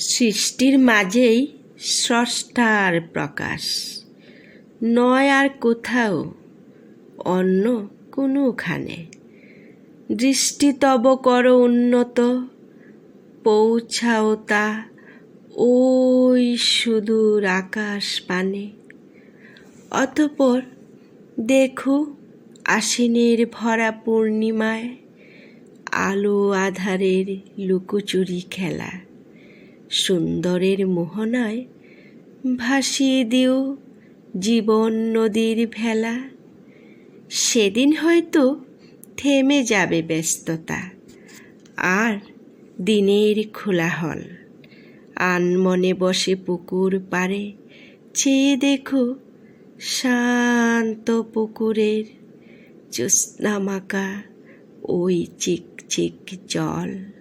সৃষ্টির মাঝেই স্রষ্টার প্রকাশ। নয় আর কোথাও, অন্য কোনোখানে। দৃষ্টি তব কর উন্নত, পৌঁছাও তা ওই সুদূর আকাশ পানে। অতপর দেখো আশ্বিনের ভরা পূর্ণিমায় আলো আধারের লুকোচুরি খেলা। সুন্দরের মোহনায় ভাসিয়ে দিও জীবন নদীর ভেলা। সেদিন হয়তো থেমে যাবে ব্যস্ততা। আর দিনের খোলাহল আনমনে বসে পুকুর পাড়ে। চেয়ে দেখো শান্ত পুকুরের জ্যোৎস্নামাকা ওই চিক চিক জল।